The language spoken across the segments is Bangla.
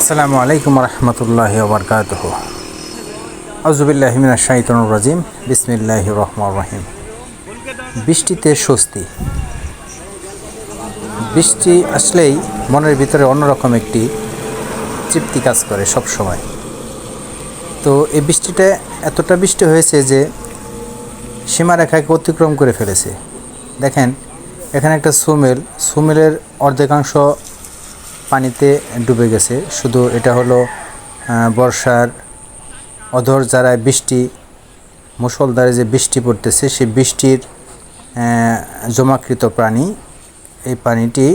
আসসালামু আলাইকুম রহমতুল্লাহ বরকাত আজুবিল্লাহমিনা শাহিদুর রাজিম। বিসমিল্লাহ রহমান রহিম। বৃষ্টিতে স্বস্তি। বৃষ্টি আসলেই মনের ভিতরে অন্যরকম একটি তৃপ্তি কাজ করে সব সময় তো এই বৃষ্টিটা এতটা বৃষ্টি হয়েছে যে সীমারেখাকে অতিক্রম করে ফেলেছে। দেখেন, এখানে একটা সুমেল, সুমেলের অর্ধেকাংশ পানিতে ডুবে গেছে। শুধু এটা হলো বর্ষার অধর যারায় বৃষ্টি মুসলধারে যে বৃষ্টি পড়তেছে সেই বৃষ্টির জমাকৃত প্রাণী। এই পানিটি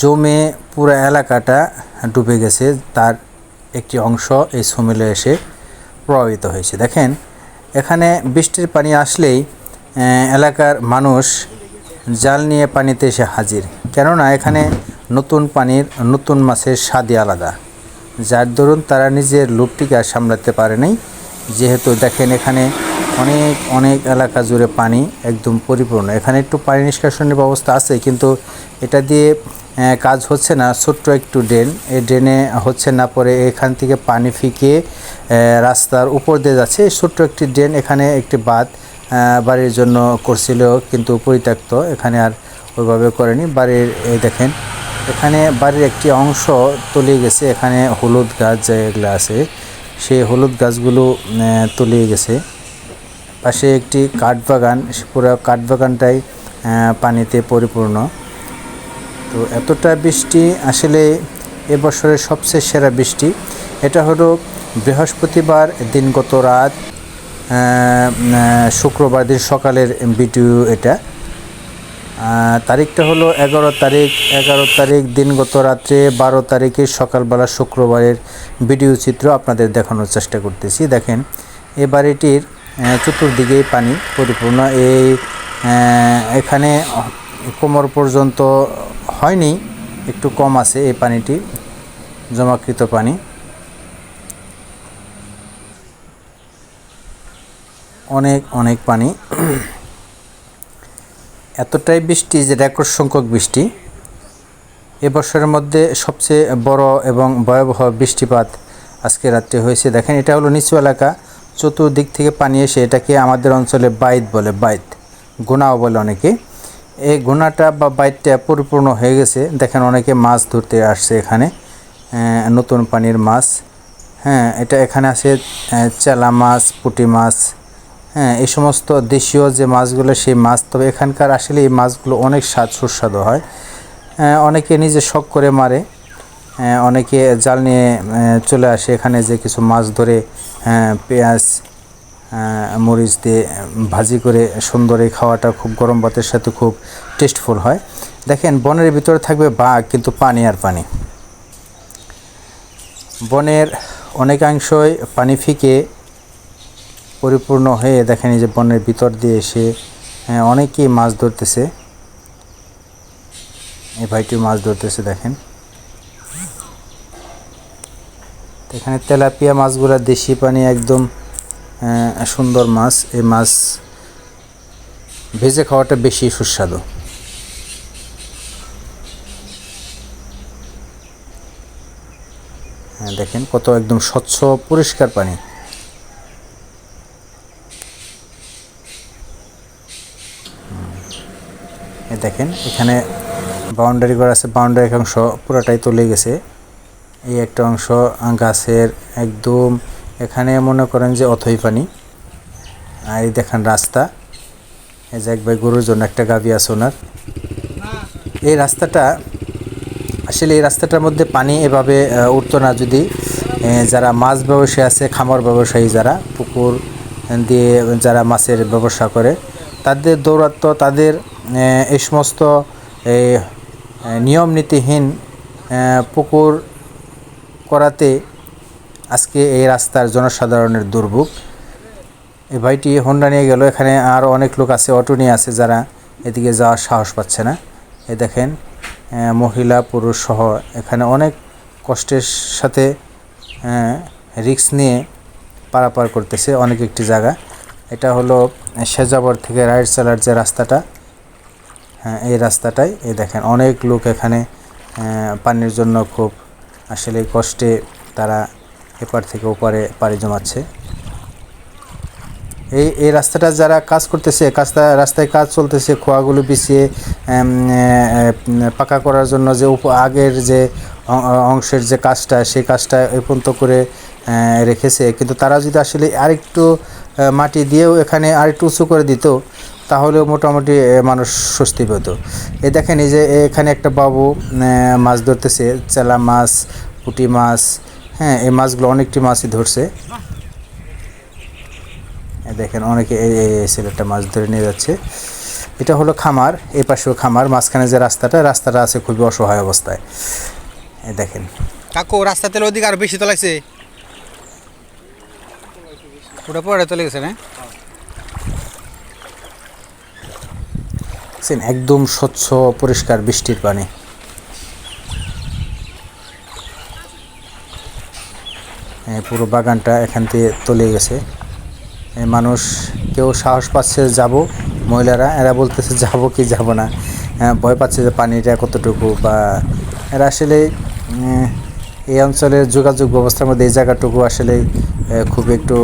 জমে পুরো এলাকাটা ডুবে গেছে। তার একটি অংশ এই সুমিলে এসে প্রভাবিত হয়েছে। দেখেন, এখানে বৃষ্টির পানি আসলেই এলাকার মানুষ জাল নিয়ে পানিতে এসে হাজির। কেননা এখানে নতুন পানির, নতুন মাছের স্বাদই আলাদা। যার দরুন তারা নিজের লোভটিকে আর সামলাতে পারে নাই। যেহেতু দেখেন এখানে অনেক অনেক এলাকা জুড়ে পানি একদম পরিপূর্ণ। এখানে একটু পানি নিষ্কাশনের ব্যবস্থা আছে, কিন্তু এটা দিয়ে কাজ হচ্ছে না ছোট্ট একটু ড্রেন। এই ড্রেনে হচ্ছে না পরে এখান থেকে পানি ফিকে রাস্তার উপর দিয়ে যাচ্ছে। ছোট্ট একটি ড্রেন এখানে একটি বাঁধ বাড়ির জন্য করছিল, কিন্তু পরিত্যক্ত। এখানে আর ওইভাবে করেনি। বাড়ির দেখেন এখানে বাড়ির একটি অংশ তলিয়ে গেছে এখানে হলুদ গাছ যেগুলো আছে সেই হলুদ গাছগুলো তলিয়ে গেছে। পাশে একটি কাঠবাগান পুরো কাঠবাগানটাই পানিতে পরিপূর্ণ। তো এতটা বৃষ্টি আসলে এবছরের সবচেয়ে সেরা বৃষ্টি। এটা হলো বৃহস্পতিবার দিনগত রাত আহ, আহ, শুক্রবার দিন সকালের ভিডিও এটা। তারিখটা হলো এগারো তারিখ। এগারো তারিখ দিনগত রাত্রে বারো তারিখে সকালবেলা শুক্রবারের ভিডিও চিত্র আপনাদের দেখানোর চেষ্টা করতেছি। দেখেন এই বাড়িটির আহ, চতুর্দিকেই পানি পরিপূর্ণ। এই এখানে কোমর পর্যন্ত হয়নি একটু কম আছে এই পানিটি জমাকৃত পানি। অনেক অনেক পানি। এতটাই বৃষ্টি যে রেকর্ড সংখ্যক বৃষ্টি। এবছরের মধ্যে সবচেয়ে বড় এবং ভয়াবহ বৃষ্টিপাত আজকে রাত্রে হয়েছে। দেখেন, এটা হলো নিচু এলাকা। চতুর্দিক থেকে পানি এসে এটাকে আমাদের অঞ্চলে বাইত বলে, বাইত। গোনাও বলে অনেকে। এই গুণাটা বা বাইতটা পরিপূর্ণ হয়ে গেছে। দেখেন, অনেকে মাছ ধরতে আসছে এখানে। নতুন পানির মাছ। হ্যাঁ এটা এখানে আছে চেলা মাছ, পুঁটি মাছ হ্যাঁ এই সমস্ত দেশীয় যে মাছগুলো সেই মাছ তবে এখানকার আসলে এই মাছগুলো অনেক স্বাদ সুস্বাদু হয়। আহ, অনেকে নিজে শখ করে মারে। আহ, অনেকে জাল নিয়ে চলে আসে এখানে যে কিছু মাছ ধরে পেঁয়াজ মরিচ দিয়ে ভাজি করে সুন্দর এই খাওয়াটা খুব গরম ভাতের সাথে খুব টেস্টফুল হয়। দেখেন বনের ভিতরে থাকবে বাঘ কিন্তু পানি আর পানি। বনের অনেকাংশই পানি ফিকে পরিপূর্ণ হয়ে দেখেন যে বনের ভিতর দিয়ে এসে হ্যাঁ, অনেকেই মাছ ধরতেছে। এই ভাইটি মাছ ধরতেছে দেখেন। এখানে তেলাপিয়া মাছগুলো দেশি পানি একদম সুন্দর মাছ। এই মাছ ভেজে খাওয়াটা বেশি সুস্বাদু। হ্যাঁ দেখেন কত একদম স্বচ্ছ পরিষ্কার পানি। দেখেন, এখানে বাউন্ডারি করা আছে বাউন্ডারি অংশ পুরোটাই তলে গেছে। এই একটা অংশ গাছের একদম এখানে মনে করেন যে অথই পানি। আর এই দেখেন রাস্তা, এই যে এক ভাই গরুর জন্য একটা গাভি আছে ওনার। এই রাস্তাটা, আসলে এই রাস্তাটার মধ্যে পানি এভাবে উঠতো না যদি যারা মাছ ব্যবসায়ী আছে, খামার ব্যবসায়ী যারা, পুকুর দিয়ে যারা মাছের ব্যবসা করে, তাদের দৌরাত্ম তাদের এই সমস্ত নিয়ম নীতিহীন পুকুর করাতে আজকে এই রাস্তার জনসাধারণের দুর্ভোগ। এই ভাইটি হোন্ডা নিয়ে গেল, এখানে আরও অনেক লোক আছে, অটো নিয়ে আছে, যারা এদিকে যাওয়ার সাহস পাচ্ছে না। এ দেখেন মহিলা, পুরুষ সহ এখানে অনেক কষ্টের সাথে রিক্স নিয়ে পারাপার করতেছে অনেক একটি জায়গা। এটা হলো শেজাবর থেকে রাইট চালার যে রাস্তাটা এই রাস্তাটাই। এই দেখেন, অনেক লোক এখানে পানির জন্য খুব আসলে কষ্টে তারা এপার থেকে ওপারে পাড়ি জমাচ্ছে। এই এই রাস্তাটা যারা কাজ করতেছে কাজটা রাস্তায় কাজ চলতেছে, খোয়াগুলো বিছিয়ে পাকা করার জন্য যে উপ- আগের যে অংশের যে কাজটা, সেই কাজটা এ পর্যন্ত করে রেখেছে। কিন্তু তারা যদি আসলে আরেকটু মাটি দিয়েও এখানে আরেকটু উঁচু করে দিত তাহলেও মোটামুটি মানুষ স্বস্তি পেত। এই দেখেন এই যে এখানে একটা বাবু মাছ ধরতেছে, চেলা মাছ, পুঁটি মাছ হ্যাঁ এই মাছগুলো অনেকটি মাছই ধরছে। দেখেন অনেকে এই ছেলেটা মাছ ধরে নিয়ে যাচ্ছে। এটা হলো খামার এই পাশেও খামার, মাঝখানে যে রাস্তাটা রাস্তাটা আছে খুবই অসহায় অবস্থায়। এই দেখেন। কাকু রাস্তা তেল ওদিকে আরও বেশি তোলাইছে ওটা পরে চলে গেছে না? দেখছেন, একদম স্বচ্ছ, পরিষ্কার বৃষ্টির পানি। পুরো বাগানটা এখান থেকে তলে গেছে। মানুষ কেউ সাহস পাচ্ছে যাব, মহিলারা, এরা বলতেছে যাব কি যাব না। ভয় পাচ্ছে যে পানিটা কতটুকু বা এরা আসলে এই অঞ্চলের যোগাযোগ ব্যবস্থার মধ্যে এই জায়গাটুকু আসলে খুব একটু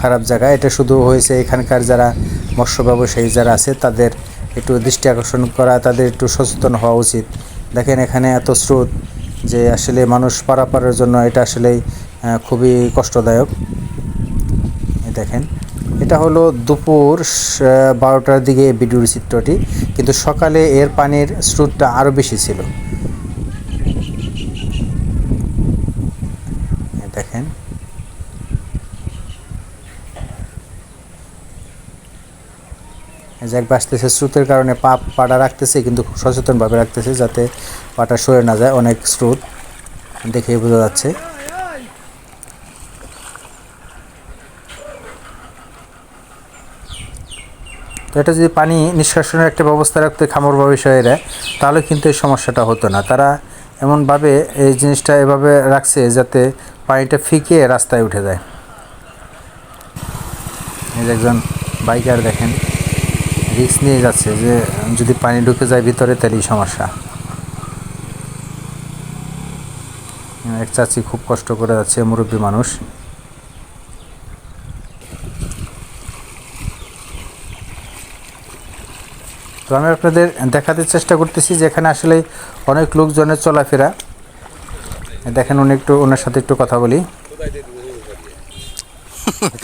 খারাপ জায়গা। এটা শুধু হয়েছে এখানকার যারা মৎস্য ব্যবসায়ী যারা আছে, তাদের একটু দৃষ্টি আকর্ষণ করা, তাদের একটু সচেতন হওয়া উচিত। দেখেন এখানে এত স্রোত যে আসলে মানুষ পারাপারের জন্য এটা আসলে খুবই কষ্টদায়ক। দেখেন, এটা হলো দুপুর বারোটার দিকে ভিডিওর চিত্রটি, কিন্তু সকালে এর পানির স্রোতটা আরও বেশি ছিল। দেখেন এক বাঁচতেছে স্রোতের কারণে পা, পাটা রাখতেছে, কিন্তু খুব সচেতনভাবে রাখতেছে যাতে পাটা সরে না যায়। অনেক স্রোত দেখেই বোঝা যাচ্ছে। এটা যদি পানি নিষ্কাশনের একটা ব্যবস্থা রাখতে খামর ব্যবসায়ীরা তাহলে কিন্তু এই সমস্যাটা হতো না। তারা এমনভাবে এই জিনিসটা এভাবে রাখছে যাতে পানিটা ফিকে রাস্তায় উঠে যায়। একজন বাইকার দেখেন। রিস্ক নিয়ে যাচ্ছে যে যদি পানি ঢুকে যায় ভিতরে তাহলেই সমস্যা। এক চাচি খুব কষ্ট করে যাচ্ছে মুরব্বী মানুষ। তো আমি আপনাদের দেখাতে চেষ্টা করতেছি যে এখানে আসলে অনেক লোকজনের চলাফেরা। দেখেন উনি একটু ওনার সাথে একটু কথা বলি।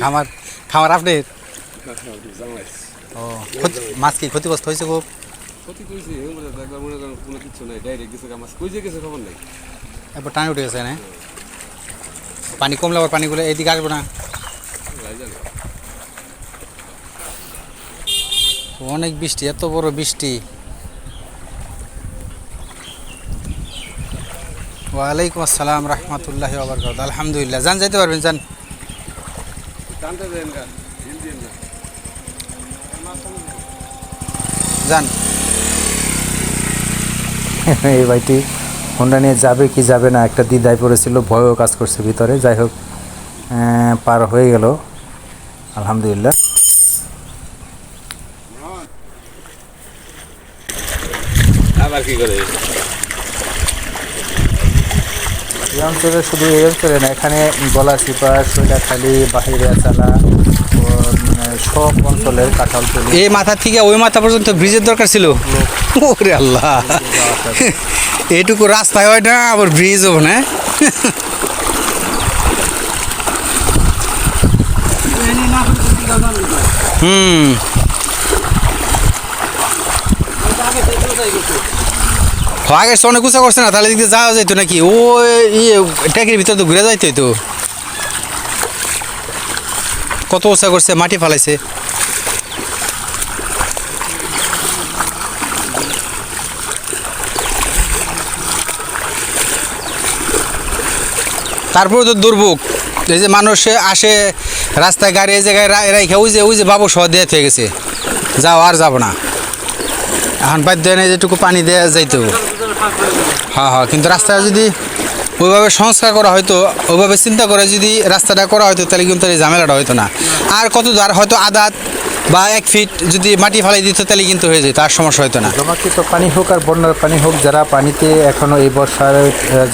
খামার খামার আপনি? ও মাছ কি ক্ষতিগ্রস্ত হয়েছে খুব? ক্ষতি করেছে একবার মনে করেন কোনো কিছু নাই ডাইরেক্ট গেছে মাছ। কই যে গেছে খবর নাই। একবার টানি উঠে গেছে না পানি কমলে আবার পানিগুলো এইদিকে আসব না? অনেক বৃষ্টি এত বড় বৃষ্টি। ওয়ালাইকুম আসসালাম রহমতুল্লাহ আবরকাত আলহামদুলিল্লাহ। যান যাইতে পারবেন যান টানতে দেন গা ঢিল দিন না যান এই ভাইটি হোন্ডা নিয়ে যাবে কি যাবে না, একটা দ্বিধায় পড়েছিল, ভয়ও কাজ করছে ভিতরে। যাই হোক পার হয়ে গেল। আলহামদুলিল্লাহ। আবার কি করে এই অঞ্চলে শুধু এই অঞ্চলে না এখানে গলা চিপা সৈলাখালি বাহিরে চালা ও উম, সব অঞ্চলের কাঁঠাল তলি এই মাথা থেকে ওই মাথা পর্যন্ত ব্রিজের দরকার ছিল? ওরে আল্লাহ। এইটুকু রাস্তায় হয় না আবার ব্রিজ হবে না হুম। আগে অনেক উঁচা করছে না, তাহলে দিকে যাওয়া যাইতো নাকি? ও ইয়ে ট্যাকের ভিতরে তো ঘুরে যাইতো তো। কত উঁচা করছে, মাটি ফালাইছে। তারপরে তো দুর্ভোগ। এই যে মানুষ আসে, রাস্তায় গাড়ি, এই জায়গায় রাইখা, ওই যে ওই যে বাবু সহ দেয়া হয়ে গেছে। যাও, আর যাব না। এখন বাধ্য নেই যেটুকু পানি দেওয়া যাইতো। হ্যাঁ হ্যাঁ কিন্তু রাস্তাটা যদি ওইভাবে সংস্কার করা হয়তো, ওইভাবে চিন্তা করে যদি রাস্তাটা করা হয়তো, তাহলে কিন্তু এই ঝামেলাটা হয়তো না। আর কত আর হয়তো আদাত বা এক ফিট যদি মাটি ফালাই দিত, তাহলে কিন্তু হয়ে যেত, আর সমস্যা হতো না। জমাকৃত পানি হোক আর বন্যার পানি হোক, যারা পানিতে এখনও এই বর্ষার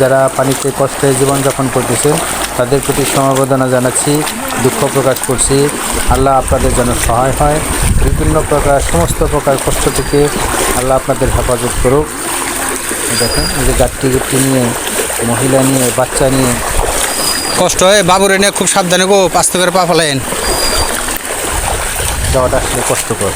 যারা পানিতে কষ্টে জীবনযাপন করতেছে, তাদের প্রতি সমবেদনা জানাচ্ছি, দুঃখ প্রকাশ করছি। আল্লাহ আপনাদের যেন সহায় হয়। বিভিন্ন প্রকার, সমস্ত প্রকার কষ্ট থেকে আল্লাহ আপনাদের হেফাজত করুক। দেখেন এই যে গাট্টি গুট্টি নিয়ে মহিলা নিয়ে বাচ্চা নিয়ে। কষ্ট হয় বাবুরে নিয়ে খুব সাবধানে গো আস্তে করে পা ফেলেন যাওয়াটা আসলে কষ্টকর।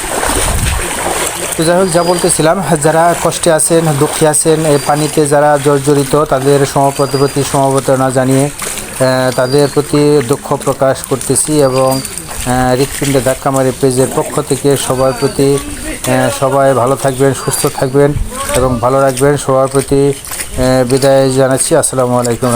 তো যাই হোক যা বলতেছিলাম যারা কষ্টে আছেন দুঃখী আছেন এই পানিতে যারা জর্জরিত তাদের সমাপতির প্রতি সমবেদনা জানিয়ে তাদের প্রতি দুঃখ প্রকাশ করতেছি এবং হৃৎপিণ্ডে ধাক্কা মারি পেজের পক্ষ থেকে সবার প্রতি সবাই ভালো থাকবেন সুস্থ থাকবেন এবং ভালো রাখবেন। সবার প্রতি বিদায় জানাচ্ছি। আসসালামু আলাইকুম।